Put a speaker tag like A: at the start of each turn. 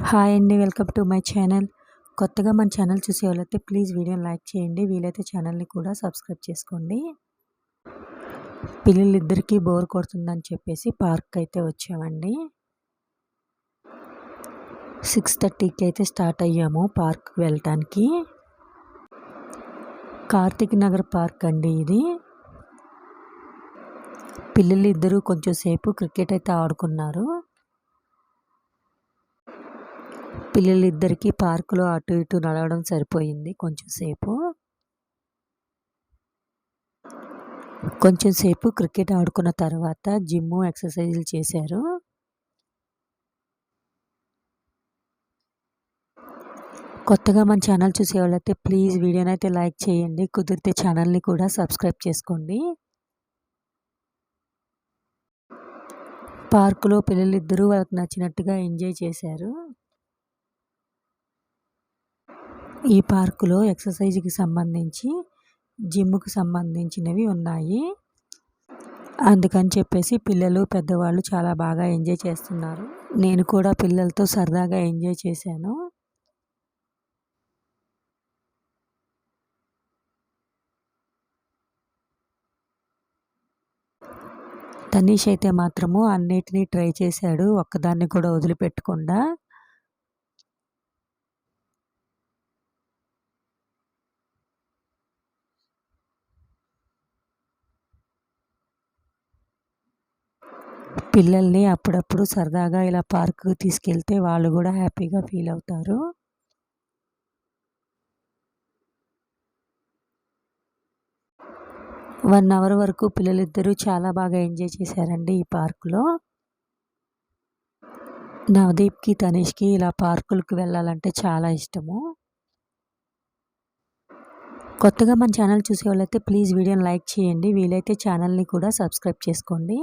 A: Hi అండి welcome to my channel. కొత్తగా మన ఛానల్ చూసే వాళ్ళైతే ప్లీజ్ వీడియోని లైక్ చేయండి వీలైతే ఛానల్ని కూడా సబ్స్క్రైబ్ చేసుకోండి. పిల్లలిద్దరికీ బోర్ కొడుతుందని చెప్పేసి పార్క్ అయితే వచ్చామండి. సిక్స్ థర్టీకి అయితే స్టార్ట్ అయ్యాము పార్క్ వెళ్ళటానికి. కార్తీక్ నగర్ పార్క్ అండి ఇది. పిల్లలు ఇద్దరు కొంచెం సేపు క్రికెట్ అయితే ఆడుకున్నారు. పిల్లలిద్దరికీ పార్కులో అటు ఇటు నడవడం సరిపోయింది కొంచెంసేపు కొంచెంసేపు కొంచెం సేపు క్రికెట్ ఆడుకున్న తర్వాత జిమ్ ఎక్సర్సైజులు చేశారు. కొత్తగా మన ఛానల్ చూసే వాళ్ళైతే ప్లీజ్ వీడియోని అయితే లైక్ చేయండి కుదిరితే ఛానల్ని కూడా సబ్స్క్రైబ్ చేసుకోండి. పార్కులో పిల్లలిద్దరూ వాళ్ళకి నచ్చినట్టుగా ఎంజాయ్ చేశారు. ఈ పార్కులో ఎక్సర్సైజ్కి సంబంధించి జిమ్కి సంబంధించినవి ఉన్నాయి. అందుకని చెప్పేసి పిల్లలు పెద్దవాళ్ళు చాలా బాగా ఎంజాయ్ చేస్తున్నారు. నేను కూడా పిల్లలతో సరదాగా ఎంజాయ్ చేశాను. తనీష్ అయితే మాత్రము అన్నిటినీ ట్రై చేశాడు. ఒక్కదాన్ని కూడా వదిలిపెట్టకుండా పిల్లల్ని అప్పుడప్పుడు సరదాగా ఇలా పార్కు తీసుకెళ్తే వాళ్ళు కూడా హ్యాపీగా ఫీల్ అవుతారు. వన్ అవర్ వరకు పిల్లలిద్దరూ చాలా బాగా ఎంజాయ్ చేశారండి ఈ పార్కులో. నవదీప్కి తనీష్కి ఇలా పార్కులకు వెళ్ళాలంటే చాలా ఇష్టము. కొత్తగా మన ఛానల్ చూసే వాళ్ళైతే ప్లీజ్ వీడియోని లైక్ చేయండి. వీలైతే ఛానల్ని కూడా సబ్స్క్రైబ్ చేసుకోండి.